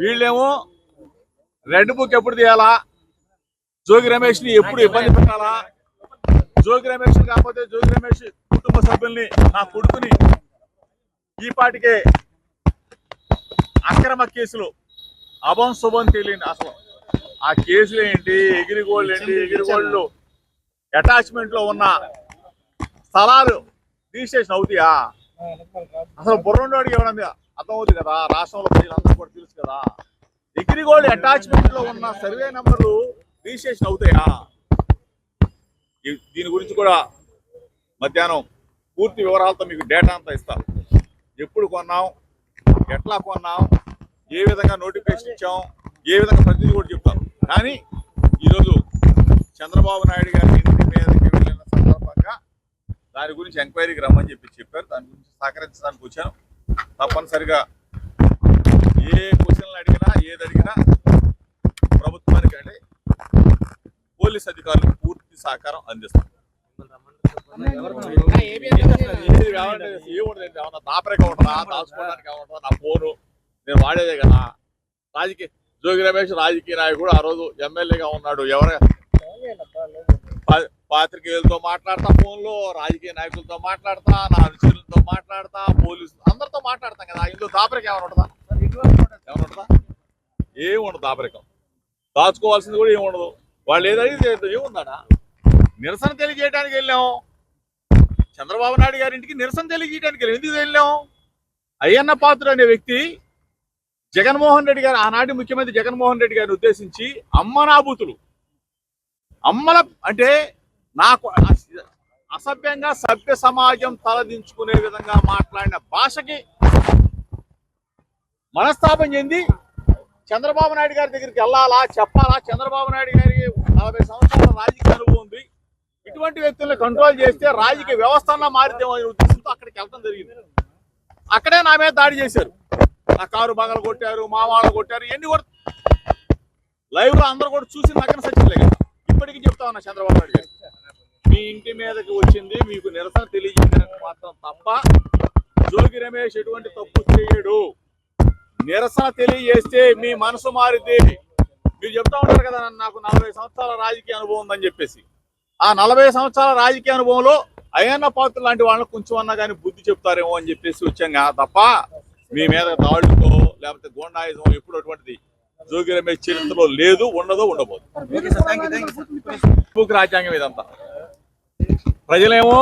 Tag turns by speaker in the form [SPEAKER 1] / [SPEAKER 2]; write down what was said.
[SPEAKER 1] వీళ్ళేమో red book ఎప్పుడు తీయాలా? జోగి రమేష్ని ఎప్పుడు ఇబ్బంది పెట్టాలా? జోగి రమేష్ కాకపోతే జోగి రమేష్ కుటుంబ సభ్యుల్ని నా కొడుకుని ఈ పాటికే అక్రమ కేసులు అభం శుభం తెలియని అసలు. ఆ కేసులు ఏంటి? ఎగిరిగోళ్ళు ఏంటి? ఎగిరిగోళ్ళు అటాచ్మెంట్లో ఉన్న స్థలాలు రిజిస్ట్రేషన్ అవుతాయా? అసలు బుర్రండోడికి ఎవరైనా అర్థమవుతుంది కదా? రాష్ట్రంలో ప్రజలందరూ కూడా తెలుసు కదా? ఎగిరిగోల్డ్ అటాచ్మెంట్లో ఉన్న సర్వే నంబర్లు రిజిస్ట్రేషన్ అవుతాయా? దీని గురించి కూడా మధ్యాహ్నం పూర్తి వివరాలతో మీకు డేటా అంతా ఇస్తాం ఎప్పుడు కొన్నాం? ఎట్లా కొన్నాం? ఏ విధంగా నోటిఫికేషన్ ఇచ్చాం? ఏ విధంగా ప్రతిదీ కూడా చెప్తాం కానీ ఈరోజు చంద్రబాబు నాయుడు గారి ఇంటి మీదకి వెళ్ళిన సందర్భంగా దాని గురించి ఎంక్వైరీకి రమ్మని చెప్పి చెప్పారు. దాని గురించి సహకరించడానికి వచ్చాను. తప్పనిసరిగా ఏ క్వశ్చన్లు అడిగినా ఏది అడిగినా ప్రభుత్వానికి అంటే పోలీస్ అధికారులకు పూర్తి సహకారం అందిస్తాం ఏది దాపరిక ఉంటుందా దాచుకోవడానికి ఏమంటుందా నా ఫోను నేను వాడేదే కదా రాజకీయ జోగి రమేష్ రాజకీయ నాయకుడు ఆ రోజు ఎమ్మెల్యేగా ఉన్నాడు ఎవరు పాత్రికేయులతో మాట్లాడతా ఫోన్లో రాజకీయ నాయకులతో మాట్లాడతా నా అనుచరులు మాట్లాడతా పోలీసు అందరితో మాట్లాడతాం కదా. ఇందులో దాపరికం ఏమైనా ఉంటుందా? ఏమైనా ఉంటుందా? ఏమి ఉండదు దాపరికం. దాచుకోవాల్సింది కూడా ఏమి ఉండదు. వాళ్ళు ఏదైతే ఏముందాడా నిరసన తెలియజేయడానికి వెళ్ళాం. చంద్రబాబు నాయుడు గారి ఇంటికి నిరసన తెలియజేయడానికి వెళ్ళాం. ఎందుకు వెళ్ళాం? అయ్యన్న పాత్ర అనే వ్యక్తి జగన్మోహన్ రెడ్డి గారు ఆనాటి ముఖ్యమంత్రి జగన్మోహన్ రెడ్డి గారిని ఉద్దేశించి అమ్మనాభూతులు. అమ్మల అంటే నాకు అసభ్యంగా సభ్య సమాజం తలదించుకునే విధంగా మాట్లాడిన భాషకి మనస్తాపం చెంది చంద్రబాబు నాయుడు గారి దగ్గరికి వెళ్ళాలా చెప్పాలా? చంద్రబాబు నాయుడు గారికి నలభై సంవత్సరాల రాజకీయ అనుభవం ఉంది. ఇటువంటి వ్యక్తుల్ని కంట్రోల్ చేస్తే రాజకీయ వ్యవస్థ మారిద్దాం ఉద్దేశంతో అక్కడికి వెళ్ళడం జరిగింది. అక్కడే నా మీద దాడి చేశారు. నా కారు బగలు కొట్టారు మా వాళ్ళు కొట్టారు ఎన్ని కూడా లైవ్లో అందరూ కూడా చూసి నగన సచ్చిలే ఇప్పటికీ చెప్తా ఉన్నా చంద్రబాబు నాయుడు గారు. మీ ఇంటి మీదకి వచ్చింది మీకు నిరసన తెలియజేయడానికి మాత్రం తప్ప జోగి రమేష్ ఎటువంటి తప్పు చేయడు. నిరసన తెలియజేస్తే మీ మనసు మారితే మీరు చెప్తా ఉంటారు కదా నాకు నలభై సంవత్సరాల రాజకీయ అనుభవం ఉందని చెప్పేసి. ఆ నలభై సంవత్సరాల రాజకీయ అనుభవంలో అయ్యన్న పాత్ర లాంటి వాళ్ళని కొంచెం అన్నా కానీ బుద్ధి చెప్తారేమో అని చెప్పేసి వచ్చాం కదా తప్ప మీ మీద దాడులతో లేకపోతే గోండాయుధం ఎప్పుడు అటువంటిది జోగి రమేష్ చరిత్రలో లేదు ఉండదు ఉండబోదు. రాజ్యాంగం ఇదంతా. ప్రజలేమో